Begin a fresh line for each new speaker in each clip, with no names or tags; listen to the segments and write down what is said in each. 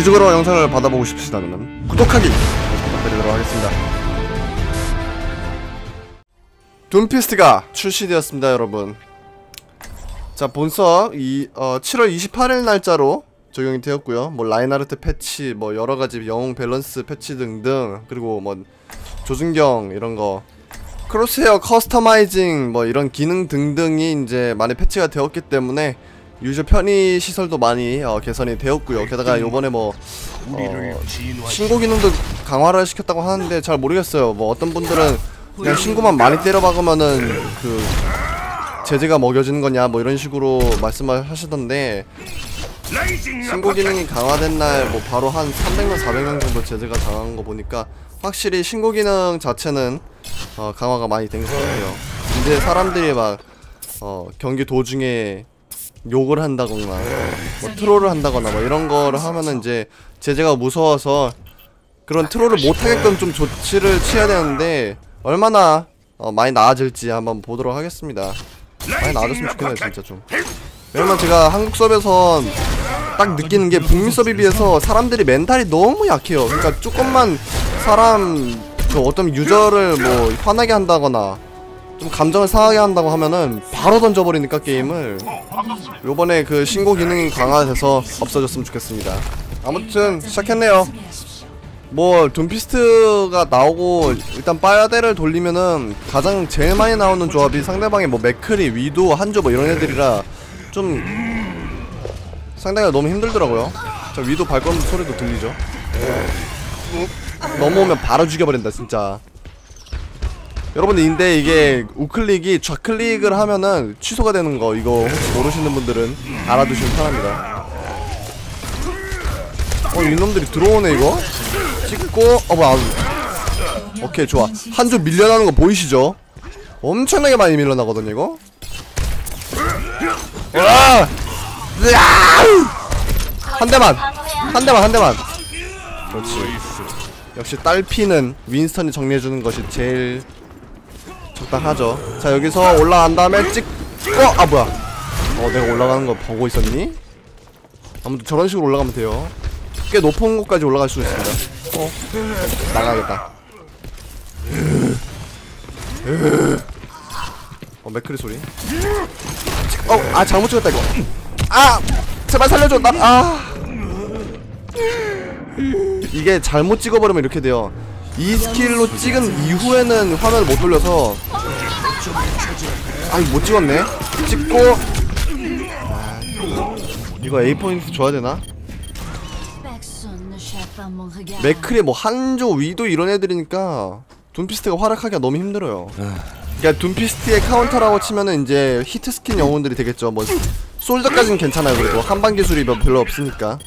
주기적으로 영상을 받아보고 싶으시다면 구독하기 부탁드리도록 하겠습니다. 둠피스트가 출시되었습니다 여러분. 자 본서 이 어, 7월 28일 날짜로 적용이 되었고요. 뭐 라인하르트 패치 뭐 여러가지 영웅 밸런스 패치 등등 그리고 뭐 조준경 이런거 크로스헤어 커스터마이징 뭐 이런 기능 등등이 이제 많이 패치가 되었기 때문에 유저 편의 시설도 많이 어, 개선이 되었고요. 게다가 요번에 뭐 어, 신고 기능도 강화를 시켰다고 하는데 잘 모르겠어요. 뭐 어떤 분들은 그냥 신고만 많이 때려 박으면은 그 제재가 먹여지는 거냐 뭐 이런 식으로 말씀을 하시던데 신고 기능이 강화된 날 뭐 바로 한 300명 400명 정도 제재가 당한 거 보니까 확실히 신고 기능 자체는 어, 강화가 많이 된 것 같아요. 이제 사람들이 막 어, 경기 도중에 욕을 한다거나 뭐 트롤을 한다거나 뭐 이런 거를 하면은 이제 제재가 무서워서 그런 트롤을 못 하게끔 좀 조치를 취해야 되는데 얼마나 어, 많이 나아질지 한번 보도록 하겠습니다. 많이 나아졌으면 좋겠네요 진짜 좀. 왜냐면 제가 한국 수업에서 딱 느끼는 게 북미 수업에 비해서 사람들이 멘탈이 너무 약해요. 그러니까 조금만 사람 그 어떤 유저를 뭐 화나게 한다거나 좀 감정을 상하게 한다고 하면은 바로 던져버리니까 게임을. 요번에 그 신고 기능이 강화돼서 없어졌으면 좋겠습니다. 아무튼 시작했네요. 뭐 둠피스트가 나오고 일단 빠야데를 돌리면은 가장 제일 많이 나오는 조합이 상대방의 뭐 맥크리, 위도, 한조 뭐 이런 애들이라 좀 상당히 너무 힘들더라고요. 자 위도 발걸음 소리도 들리죠. 넘어오면 바로 죽여버린다 진짜 여러분들 근데 이게 우클릭이 좌클릭을 하면은 취소가 되는 거 이거 혹시 모르시는 분들은 알아두시면 편합니다. 어 이놈들이 들어오네 이거? 찍고 어 뭐야. 오케이 좋아. 한 줄 밀려나는 거 보이시죠? 엄청나게 많이 밀려나거든요 이거? 와! 한 대만. 한 대만 한 대만. 그렇지. 역시 딸피는 윈스턴이 정리해주는 것이 제일 적당하죠. 자 여기서 올라간 다음에 찍고 아 뭐야. 어 내가 올라가는 거 보고 있었니? 아무튼 저런 식으로 올라가면 돼요. 꽤 높은 곳까지 올라갈 수 있습니다. 어 나가겠다. 어 맥크리 소리. 어아 잘못 찍었다 이거. 아 제발 살려줘. 나아. 이게 잘못 찍어버리면 이렇게 돼요 이 스킬로 찍은 이후에는 화면을 못 돌려서 아이 못 찍었네. 찍고. 아, 이거 A 포인트 줘야 되나? 맥크리 뭐 한조 위도 이런 애들이니까 둠피스트가 활약하기가 너무 힘들어요. 그러니까 둠피스트의 카운터라고 치면은 이제 히트 스킨 영웅들이 되겠죠. 뭐 솔저까지는 괜찮아요. 그래도 한방 기술이 뭐 별로 없으니까.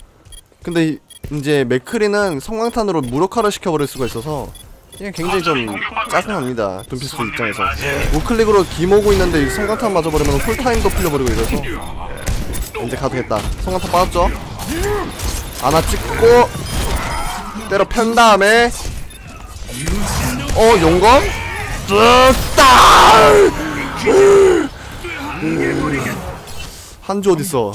근데 이제 맥크리는 성광탄으로 무력화를 시켜버릴 수가 있어서 이게 굉장히 좀 짜증납니다. 둠피스트 입장에서. 우클릭으로 기모고 있는데 성광탄 맞아버리면 쿨타임도 풀려버리고 이래서. 이제 가도겠다. 성광탄 빠졌죠? 하나 찍고 때려 편 다음에. 어 용검? 뚝딱! 한주 어딨어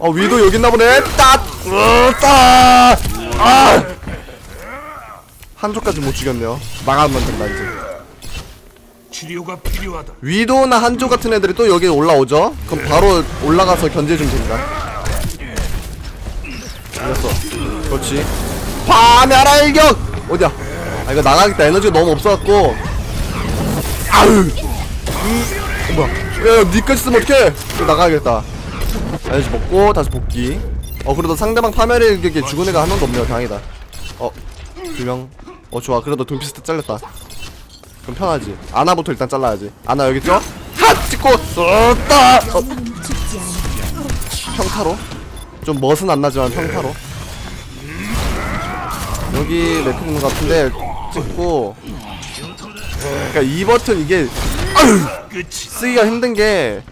어 위도 여기 있나 보네. 딱! 으따! 아! 한조까지 못 죽였네요. 망하면 된다 이제.
치료가 필요하다.
위도나 한조 같은 애들이 또 여기 올라오죠? 그럼 바로 올라가서 견제해주면 됩니다. 이겼어. 그렇지. 파멸 일격! 어디야? 아 이거 나가겠다. 에너지가 너무 없어갖고. 아으 음, 어, 뭐야. 야 니까지 쓰면 어떡해? 나가야겠다 에너지 먹고 다시 복귀. 어 그래도 상대방 파멸의 일격에 죽은 애가 한 명도 없네요. 다행이다. 어 두명 어 좋아. 그래도 둠피스트 잘렸다. 그럼 편하지. 아나부터 일단 잘라야지. 아나 여기 있죠? 핫! 찍고! 쏘다! 어. 평타로? 좀 멋은 안 나지만 평타로. 여기 맥크 있는 것 같은데 찍고. 그러니까 이 버튼 이게 쓰기가 힘든 게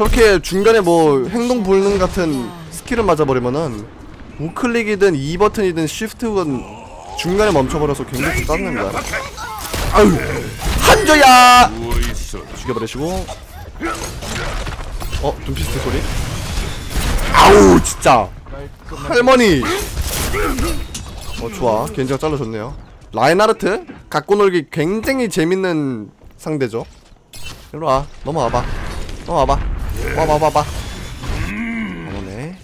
저렇게 중간에 뭐 행동 불능 같은 스킬을 맞아버리면은 우클릭이든 이 버튼이든 쉬프트건 중간에 멈춰버려서 굉장히 짜증납니다 아유 한조야. 죽여버리시고. 어 둠피스트 소리? 아우 진짜. 할머니! 어 좋아. 겐지가 잘라줬네요. 라인하르트? 갖고 놀기 굉장히 재밌는 상대죠. 일로와. 넘어와봐. 넘어와봐 와봐봐봐 어머네.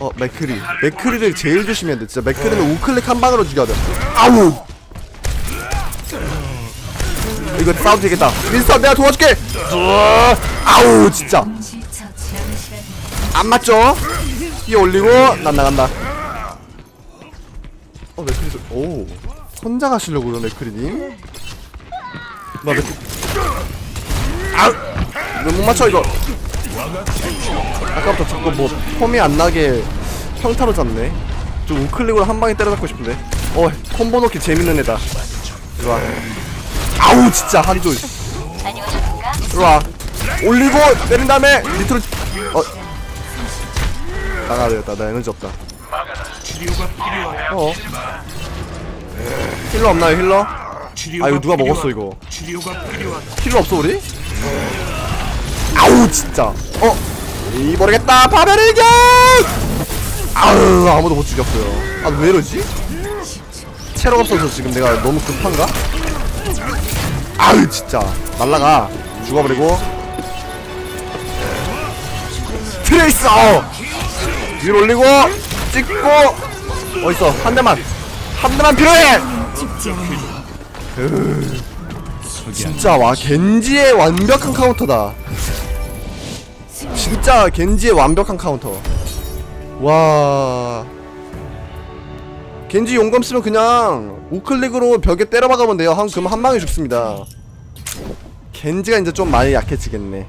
어 맥크리. 맥크리를 제일 조심해야 돼. 진짜 맥크리는 우클릭 한 방으로 죽여야 돼. 아우! 이거 싸워도 되겠다. 민스터 내가 도와줄게! 아우 진짜. 안 맞죠? 이 올리고 난 나간다. 어 맥크리 소- 오. 혼자 가시려고요 맥크리님? 나 맥크 아우 왜 못 맞춰 이거? 아까부터 자꾸 뭐 폼이 안 나게 평타로 잡네. 좀 우클릭으로 한 방에 때려잡고 싶은데. 어 콤보 넣기 재밌는 애다. 이리 와. 아우 진짜 한조. 이리 와. 올리고 내린 다음에 밑으로 어 나가야 되겠다 나 에너지 없다. 어 힐러 없나요 힐러? 아 이거 누가. 먹었어 이거. 힐러 없어 우리? 아우 진짜. 어? 이 모르겠다. 파멸 일격 아우 아무도 못 죽였어요. 아 왜 이러지? 체력 없어서 지금 내가 너무 급한가? 아우 진짜. 날라가. 죽어버리고. 트레이스 어! 위로 올리고 찍고. 어딨어. 한 대만. 한 대만 필요해! 으, 진짜 와 겐지의 완벽한 카운터다 진짜 겐지의 완벽한 카운터. 와. 겐지 용검 쓰면 그냥 우클릭으로 벽에 때려박으면 돼요. 한 그럼 한 방에 죽습니다. 겐지가 이제 좀 많이 약해지겠네.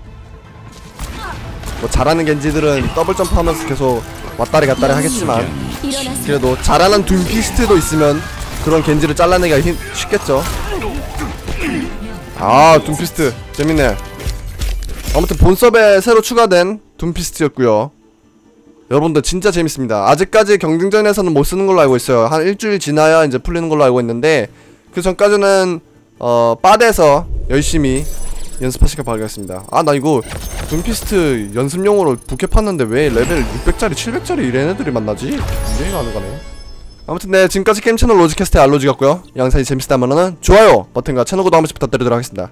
뭐 잘하는 겐지들은 더블 점프하면서 계속 왔다리 갔다리 하겠지만 그래도 잘하는 둠피스트도 있으면 그런 겐지를 잘라내기가 힘, 쉽겠죠? 아 둠피스트. 재밌네 아무튼 본섭에 새로 추가된 둠피스트였고요. 여러분들 진짜 재밌습니다. 아직까지 경쟁전에서는 못 쓰는 걸로 알고 있어요. 한 일주일 지나야 이제 풀리는 걸로 알고 있는데 그 전까지는 어 빠데서 열심히 연습하시길 바라겠습니다. 아 나 이거 둠피스트 연습용으로 부캐 팠는데 왜 레벨 600짜리 700짜리 이런 애들이 만나지? 이해가 안 가네. 아무튼 네 지금까지 게임 채널 로지캐스트의 알로지였고요. 영상이 재밌었다면 좋아요 버튼과 채널 구독 한 번씩 부탁드리도록 하겠습니다